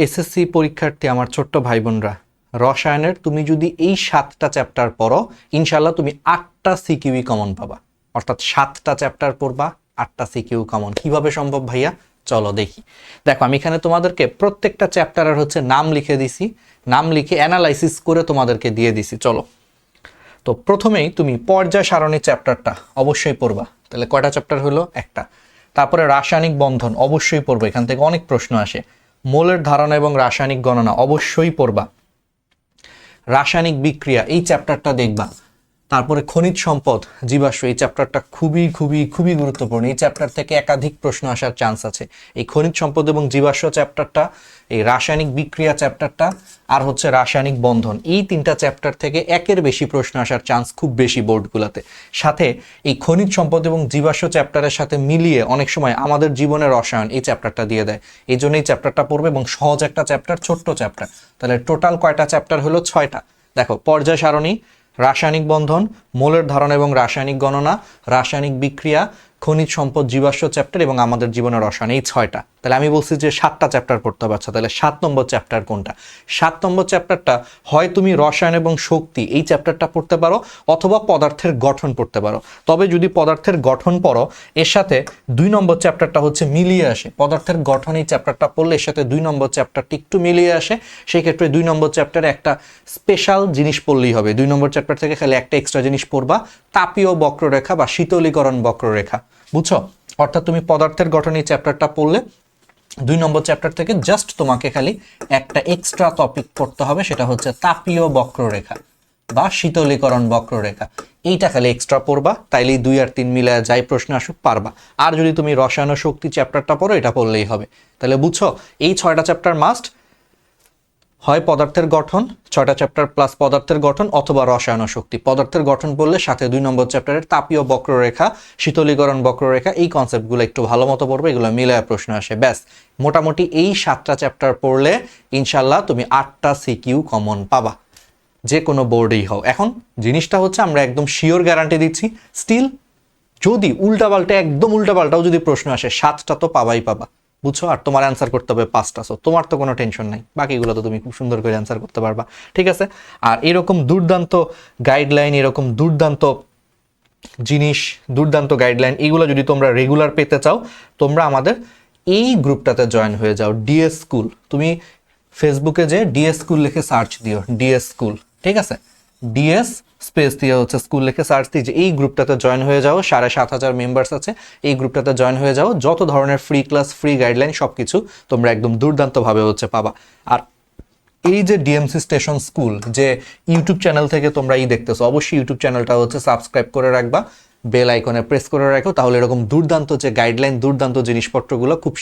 SSC পরীক্ষার্থী আমার ছোট্ট ভাই বোনরা রসায়নের তুমি যদি এই সাতটা চ্যাপ্টার পড়ো ইনশাল্লাহ তুমি আটটা সিকিউই কমন পাবা। অর্থাৎ সাতটা চ্যাপ্টার পড়বা, আটটা সিকিউ কমন কীভাবে সম্ভব ভাইয়া? চলো দেখি। দেখো, আমি এখানে তোমাদেরকে প্রত্যেকটা চ্যাপ্টারের হচ্ছে নাম লিখে দিছি। নাম লিখে অ্যানালাইসিস করে তোমাদেরকে দিয়ে দিছি। চলো। তো প্রথমেই তুমি পর্যায় সারণী চ্যাপ্টারটা অবশ্যই পড়বা। তাহলে কয়টা চ্যাপ্টার হলো? একটা। তারপরে রাসায়নিক বন্ধন অবশ্যই পড়বা। এখান থেকে অনেক প্রশ্ন আসে। মোলের ধারণা এবং রাসায়নিক গণনা অবশ্যই পড়বা। রাসায়নিক বিক্রিয়া এই চ্যাপ্টারটা দেখবা। তারপরে খনিজ সম্পদ। জীবাশ্ম, এই চ্যাপ্টারটা খুবই খুবই খুবই গুরুত্বপূর্ণ। এই চ্যাপ্টার থেকে একাধিক প্রশ্ন আসার চান্স আছে। এই খনিজ সম্পদ এবং জীবাশ্ম চ্যাপ্টারটা এই রাসায়নিক বিক্রিয়া চ্যাপ্টারটা আর হচ্ছে রাসায়নিক বন্ধন, এই তিনটা চ্যাপ্টার থেকে একের বেশি প্রশ্ন আসার চান্স খুব বেশি বোর্ডগুলোতে সাথে এই খনিজ সম্পদ এবং জীবাশ্ম চ্যাপ্টারের সাথে মিলিয়ে অনেক সময় আমাদের জীবনের রসায়ন এই চ্যাপ্টারটা দিয়ে দেয়। এই জন্য এই চ্যাপ্টারটা পড়বে এবং সহজ একটা চ্যাপ্টার ছোট্ট চ্যাপ্টার তাহলে টোটাল কয়টা চ্যাপ্টার হলো? ছয়টা। দেখো, পর্যায় সারণী রাসায়নিক বন্ধন মোলের ধারণা এবং রাসায়নিক গণনা রাসায়নিক বিক্রিয়া খনিজ সম্পদ জীবাশ্ম চ্যাপ্টার এবং আমাদের জীবনের রসায়ন, এই ছয়টা। তাহলে আমি বলছি যে সাতটা চ্যাপ্টার পড়তে হবে। আচ্ছা তাহলে সাত নম্বর চ্যাপ্টার কোনটা? সাত নম্বর চ্যাপ্টারটা হয় তুমি রসায়ন এবং শক্তি, এই চ্যাপ্টারটা পড়তে পারো অথবা পদার্থের গঠন পড়তে পারো। তবে যদি পদার্থের গঠন পড়ো, এর সাথে দুই নম্বর চ্যাপ্টারটা হচ্ছে মিলিয়ে আসে। পদার্থের গঠন এই চ্যাপ্টারটা পড়লে এর সাথে দুই নম্বর চ্যাপ্টারটি একটু মিলিয়ে আসে। সেই ক্ষেত্রে দুই নম্বর চ্যাপ্টারে একটা স্পেশাল জিনিস পড়লেই হবে। দুই নম্বর চ্যাপ্টার থেকে খালি একটা এক্সট্রা জিনিস পড়বা। তাপীয় বক্ররেখা বা শীতলীকরণ বক্ররেখা। বুঝছ? অর্থাৎ তুমি পদার্থের গঠন এই চ্যাপ্টারটা পড়লে, দুই নম্বর চ্যাপ্টার থেকে জাস্ট তোমাকে খালি একটা এক্সট্রা টপিক পড়তে হবে, সেটা হচ্ছে তাপীয় বক্ররেখা বা শীতলীকরণ বক্ররেখা। এইটা খালি এক্সট্রা পড়বা, তাইলেই দুই আর তিন মিলে যাই প্রশ্ন আসুক, পারবা। আর যদি তুমি রসায়ন শক্তি চ্যাপ্টারটা পড়ো, এটা পড়লেই হবে। তাহলে বুঝছ? এই ছয়টা চ্যাপ্টার মাস্ট হয় পদার্থের গঠন, ছয়টা চ্যাপ্টার প্লাস পদার্থের গঠন অথবা রসায়ন শক্তি। পদার্থের গঠন বললে সাথে দুই নম্বর চ্যাপ্টারের তাপীয় বক্ররেখা, শীতলীকরণ বক্ররেখা, এই কনসেপ্টগুলো একটু ভালো মতো পড়বে, এগুলো মিলে প্রশ্ন আসে। ব্যাস, মোটামুটি এই সাতটা চ্যাপ্টার পড়লে ইনশাল্লাহ তুমি আটটা সিকিউ কমন পাবা। যে কোনো বোর্ডেই হও এখন জিনিসটা হচ্ছে আমরা একদম শিওর গ্যারান্টি দিচ্ছি স্টিল যদি উল্টাপাল্টা, একদম উল্টাপাল্টাও যদি প্রশ্ন আসে, সাতটা তো পাবাই পাবা। বুঝছ? আর তোমার অ্যান্সার করতে হবে পাঁচটা সো তোমার তো কোনো টেনশন নাই। বাকিগুলো তো তুমি খুব সুন্দর করে অ্যান্সার করতে পারবা। ঠিক আছে? আর এরকম দুর্দান্ত গাইডলাইন এরকম দুর্দান্ত জিনিস, দুর্দান্ত গাইডলাইন এগুলো যদি তোমরা রেগুলার পেতে চাও, তোমরা আমাদের এই গ্রুপটাতে জয়েন হয়ে যাও। ডিএস স্কুল তুমি ফেসবুকে যে ডিএস স্কুল লিখে সার্চ দিও। ডিএস স্কুল ঠিক আছে? ডিএস স্পেস দিয়ে হচ্ছে স্কুল লেখে সার্চ দিয়ে যে এই গ্রুপটাতে জয়েন হয়ে যাও, সাড়ে সাত হাজার মেম্বার্স আছে, এই গ্রুপটাতে জয়েন হয়ে যাও, যত ধরনের ফ্রি ক্লাস ফ্রি গাইডলাইন সব কিছু তোমরা একদম দুর্দান্তভাবে হচ্ছে পাবা। আর এই যে ডিএমসি স্টেশন স্কুল যে ইউটিউব চ্যানেল থেকে তোমরা এই দেখতেছো, অবশ্যই ইউটিউব চ্যানেলটা হচ্ছে সাবস্ক্রাইব করে রাখবা বেল আইকনে প্রেস করে রাখো, তাহলে এরকম দুর্দান্ত যে গাইডলাইন দুর্দান্ত জিনিসপত্রগুলো খুব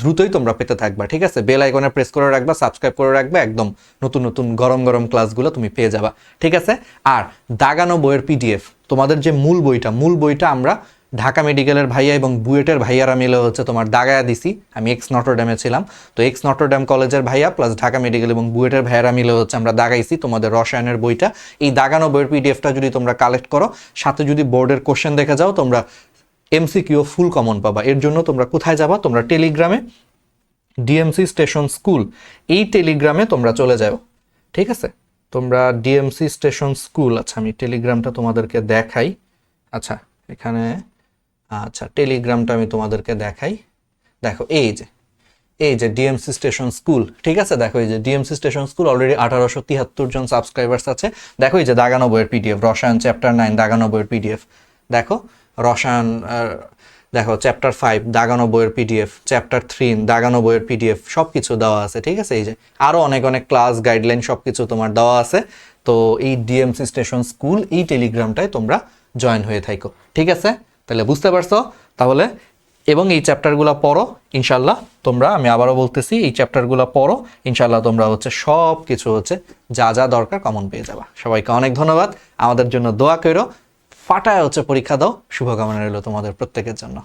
দ্রুতই তোমরা পেতে থাকবা, ঠিক আছে? বেল আইকনে প্রেস করে রাখবা সাবস্ক্রাইব করে রাখবা, একদম নতুন নতুন গরম গরম ক্লাসগুলো তুমি পেয়ে যাবা, ঠিক আছে? আর দাগানো বইয়ের পিডিএফ তোমাদের যে মূল বইটা মূল বইটা আমরা ঢাকা মেডিকেলের ভাইয়া এবং বুয়েটের ভাইয়ারা মিলে হচ্ছে তোমার দাগায়া দিছি। আমি এক্স নটরড্যামে ছিলাম। তো এক্স নটরড্যাম কলেজের ভাইয়া প্লাস ঢাকা মেডিকেল এবং বুয়েটের ভাইয়ারা মিলে হচ্ছে আমরা দাগাইছি তোমাদের রসায়নের বইটা। এই দাগানো বইয়ের পিডিএফটা যদি তোমরা কালেক্ট করো, সাথে যদি বোর্ডের কোশ্চেন দেখে যাও, তোমরা এমসিকিউ ফুল কমন পাবা। এর জন্য তোমরা কোথায় যাবা? তোমরা টেলিগ্রামে ডিএমসি স্টেশন স্কুল এই টেলিগ্রামে তোমরা চলে যাও। ঠিক আছে? তোমরা ডিএমসি স্টেশন স্কুল আচ্ছা আমি টেলিগ্রামটা তোমাদেরকে দেখাই। আচ্ছা এখানে আচ্ছা টেলিগ্রামটা আমি তোমাদেরকে দেখাই। দেখো, এই যে এই যে ডিএমসি স্টেশন স্কুল ঠিক আছে? দেখো, এই যে ডিএমসি স্টেশন স্কুল অলরেডি আঠারোশো তিয়াত্তর জন সাবস্ক্রাইবার্স আছে। দেখো, এই যে দাগানব্বইয়ের পিডিএফ রসায়ন চ্যাপ্টার নাইন দাগানব্বইয়ের পিডিএফ দেখো, রসায়ন দেখো চ্যাপ্টার ফাইভ দাগানব্বইয়ের পিডিএফ চ্যাপ্টার থ্রি দাগানব্বইয়ের পিডিএফ সব কিছু দেওয়া আছে, ঠিক আছে? এই যে আরও অনেক অনেক ক্লাস গাইডলাইন সব কিছু তোমার দেওয়া আছে। তো এই ডিএমসি স্টেশন স্কুল এই টেলিগ্রামটায় তোমরা জয়েন হয়ে থাকো ঠিক আছে? তাহলে বুঝতে পারছ? তাহলে, এবং এই চ্যাপ্টারগুলো পড়ো ইনশাল্লাহ তোমরা, আমি আবারও বলতেছি, এই চ্যাপ্টারগুলো পড়ো ইনশাল্লাহ তোমরা হচ্ছে সব কিছু হচ্ছে যা যা দরকার কমন পেয়ে যাবা। সবাইকে অনেক ধন্যবাদ। আমাদের জন্য দোয়া করো ফাটায় হচ্ছে পরীক্ষা দাও। শুভকামনা রইল তোমাদের প্রত্যেকের জন্য।